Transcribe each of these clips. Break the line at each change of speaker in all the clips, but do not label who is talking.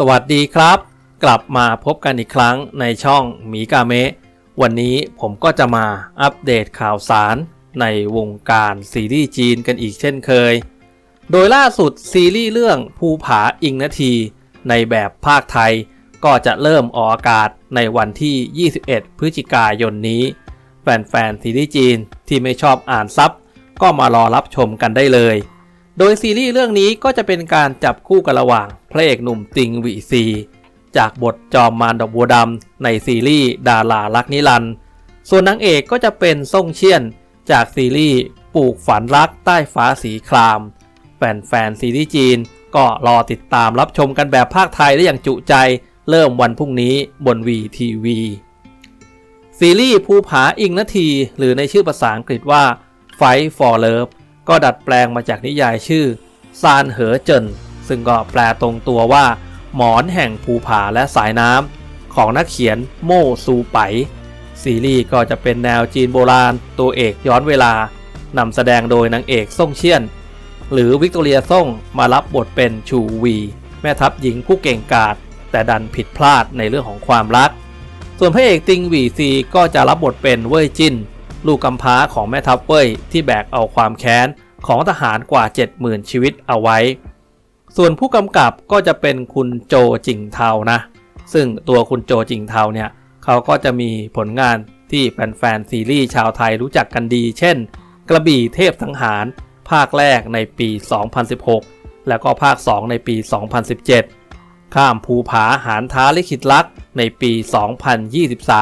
สวัสดีครับ กลับมาพบกันอีกครั้งในช่องหมีกาเมะวันนี้ผมก็จะมาอัปเดตข่าวสารในวงการซีรีส์จีนกันอีกเช่นเคย โดยล่าสุดซีรีส์เรื่องภูผาอิงนาที ในแบบภาคไทย ก็จะเริ่มออกอากาศในวันที่ 21 พฤศจิกายนนี้ แฟนๆซีรีส์จีนที่ไม่ชอบอ่านซับก็มารอรับชมกันได้เลย โดยซีรีส์เรื่องนี้ก็จะเป็นการจับคู่กันระหว่างพระเอกหนุ่มติงวีซี จากบทจอมมารดอกบัวดำในซีรีส์ดารารักนิรันด์ส่วนนางเอกก็จะเป็นซ่งเชียน จากซีรีส์ปลูกฝันรักใต้ฟ้าสีคราม แฟนๆซีรีส์จีนก็รอติดตามรับชมกันแบบภาคไทยได้อย่างจุใจเริ่มวันพรุ่งนี้บนวีทีวีซีรีส์ภูผาอิงนาที หรือในชื่อภาษาอังกฤษว่า Fight for Love ก็ดัดแปลงมาจากนิยายชื่อซานเหอเจินซึ่งก็แปลตรงตัวว่า หมอนแห่งภูผาและสายน้ำของนักเขียนโมซูไปซีรีส์ก็จะเป็นแนวจีนโบราณ ตัวเอกย้อนเวลานำแสดงโดยนางเอกซ่งเชียน หรือวิกตอเรียซ่งมารับบทเป็นชูวี แม่ทัพหญิงผู้เก่งกาจแต่ดันผิดพลาดในเรื่องของความรัก ส่วนพระเอกติงหวีซีก็จะรับบทเป็นเว่ยจิน ลูกกำพร้าของแม่ทัพเว่ยที่แบกเอาความแค้นของทหารกว่า 70,000 ชีวิตเอาไว้ ส่วนผู้กำกับก็จะเป็นคุณโจจิงเทานะ ซึ่งตัวคุณโจจิงเทาเนี่ยเขาก็จะมีผลงานที่แฟนๆซีรีส์ชาวไทยรู้จักกันดี เช่น กระบี่เทพสังหาร ภาคแรกในปี 2016 แล้วก็ภาค 2 ในปี 2017 ข้ามภูผาหารท้าลิขิตรักษ์ในปี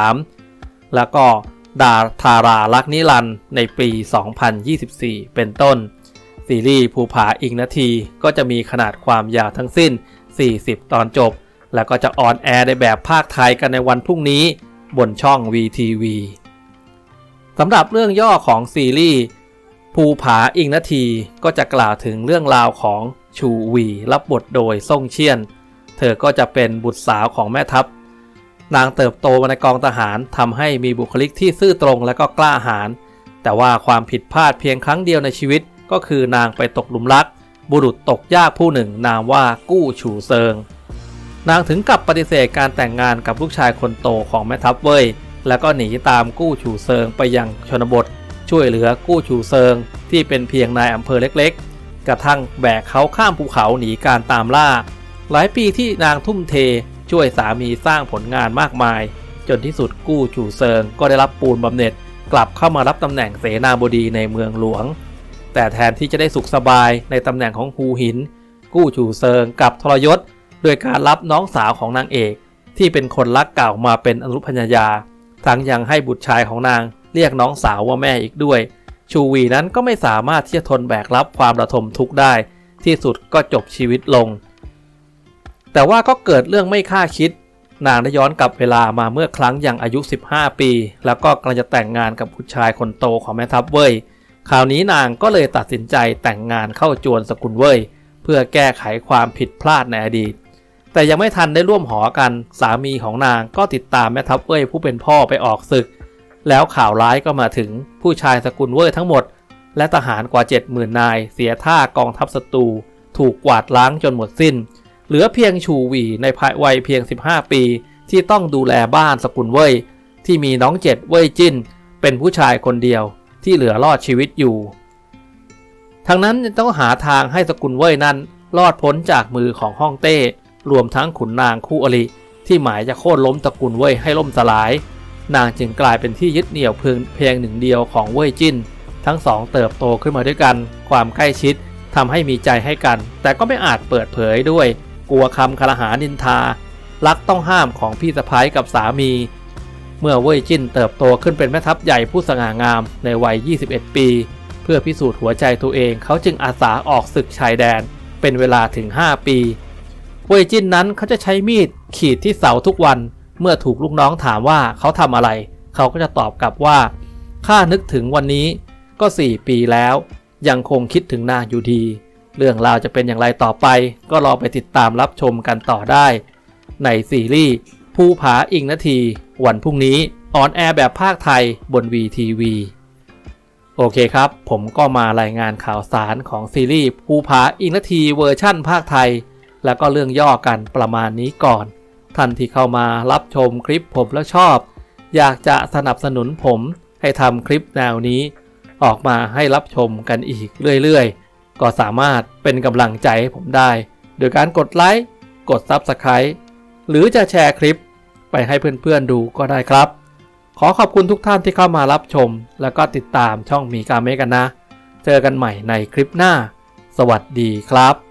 2023 แล้วก็ ดาทาราลักนิรันในปี 2024 เป็นต้น ซีรีส์ภูผาอีกนาทีก็จะมีขนาดความยาวทั้งสิ้น 40 ตอนจบ แล้วก็จะออนแอร์ในแบบภาคไทยกันในวันพรุ่งนี้ บนช่อง VTV สำหรับเรื่องย่อของซีรีส์ภูผาอิงนาทีก็จะกล่าวถึงเรื่องราวของชูวีรับบทโดยซ่งเชียน เธอก็จะเป็นบุตรสาวของแม่ทัพ นางเติบโตมาในกองทหารทำให้มีบุคลิกที่ซื่อตรงและก็กล้าหาญแต่ว่าความผิดพลาดเพียงครั้งเดียวในชีวิต ก็คือนางไปตกหลุมรัก บุรุษตกยากผู้หนึ่ง นามว่ากู้ฉูเซิง นางถึงกับปฏิเสธการแต่งงานกับลูกชายคนโตของแม่ทัพเว่ยแล้วก็หนีตามกู้ฉูเซิงไปยังชนบท ช่วยเหลือกู้ฉูเซิง ที่เป็นเพียงนายอำเภอเล็กๆ กระทั่งแบกเขาข้ามภูเขาหนีการตามล่า หลายปีที่นางทุ่มเท ช่วยสามีสร้างผลงานมากมาย จนที่สุดกู้ฉู่เซิงก็ได้รับปูนบำเหน็จกลับเข้ามารับตำแหน่งเสนาบดีในเมืองหลวง แต่แทนที่จะได้สุขสบายในตำแหน่งของฮูหิน กู้ฉู่เซิงกลับทรยศโดยการรับน้องสาวของนางเอก ที่เป็นคนรักเก่ามาเป็นอนุพัญญาทั้งยังให้บุตรชายของนางเรียกน้องสาวว่าแม่อีกด้วย ชูวีนั้นก็ไม่สามารถที่จะทนแบกรับความระทมทุกข์ได้ ที่สุดก็จบชีวิตลง แต่ว่าก็เกิดเรื่องไม่คาดคิด นางได้ย้อนกลับเวลามาเมื่อครั้งยังอายุ 15 ปี แล้วก็กำลังจะแต่งงานกับผู้ชายคนโตของแม่ทัพเว่ยคราวนี้นางก็เลยตัดสินใจแต่งงานเข้าจวนสกุลเว่ยเพื่อแก้ไขความผิดพลาดในอดีต แต่ยังไม่ทันได้ร่วมหอกันสามีของนางก็ติดตามแม่ทัพเว่ยผู้เป็นพ่อไปออกศึก แล้วข่าวร้ายก็มาถึงผู้ชายสกุลเว่ยทั้งหมด และทหารกว่า 70,000นาย เสียท่ากองทัพศัตรูถูกกวาดล้างจนหมดสิ้น เหลือเพียงชูวีในภายวัยเพียง 15 ปี ที่ต้องดูแลบ้านสกุลเว่ยที่มีน้องเจ็ดเว่ยจิ้น เป็นผู้ชายคนเดียวที่เหลือรอดชีวิตอยู่ทั้งนั้นต้องหาทางให้สกุลเว่ยนั้นรอดพ้นจากมือของฮ่องเต้ รวมทั้งขุนนางคู่อริที่หมายจะโค่นล้มตระกูลเว่ยให้ล่มสลาย นางจึงกลายเป็นที่ยึดเหนี่ยวเพียงเพียงหนึ่งเดียวของเว่ยจิ้น ทั้งสองเติบโตขึ้นมาด้วยกัน ความใกล้ชิดทำให้มีใจให้กัน แต่ก็ไม่อาจเปิดเผยด้วย กลัวคำคารหานินทา รักต้องห้ามของพี่สะพ้ายกับสามี เมื่อเว่ยจิ้นเติบโตขึ้นเป็นแม่ทัพใหญ่ผู้สง่างามในวัย 21 ปี เพื่อพิสูจน์หัวใจตัวเองเขาจึงอาสาออกศึกชายแดน เป็นเวลาถึง 5 ปีเว่ยจิ้นนั้นเขาจะใช้มีดขีดที่เสาทุกวัน เมื่อถูกลูกน้องถามว่าเขาทำอะไร เขาก็จะตอบกลับว่าข้านึกถึงวันนี้ก็ 4 ปีแล้ว ยังคงคิดถึงนางอยู่ดี เรื่องราวจะเป็นอย่างไรต่อไป ก็รอไปติดตามรับชมกันต่อได้ ในซีรีส์ภูผาอิงนาที วันพรุ่งนี้ออนแอร์แบบภาคไทยบน VTV โอเคครับ ผมก็มารายงานข่าวสารของซีรีส์ภูผาอิงนาทีเวอร์ชั่นภาคไทย แล้วก็เรื่องย่อกันประมาณนี้ก่อน ท่านที่เข้ามารับชมคลิปผมแล้วชอบ อยากจะสนับสนุนผมให้ทำคลิปแนวนี้ ออกมาให้รับชมกันอีกเรื่อยๆ ก็สามารถเป็นกำลังใจให้ผมได้ โดยการกดไลค์ กด Subscribe หรือจะแชร์คลิปไปให้เพื่อนๆดูก็ได้ครับ ขอขอบคุณทุกท่านที่เข้ามารับชม แล้วก็ติดตามช่องมีกาเมกันนะ เจอกันใหม่ในคลิปหน้า สวัสดีครับ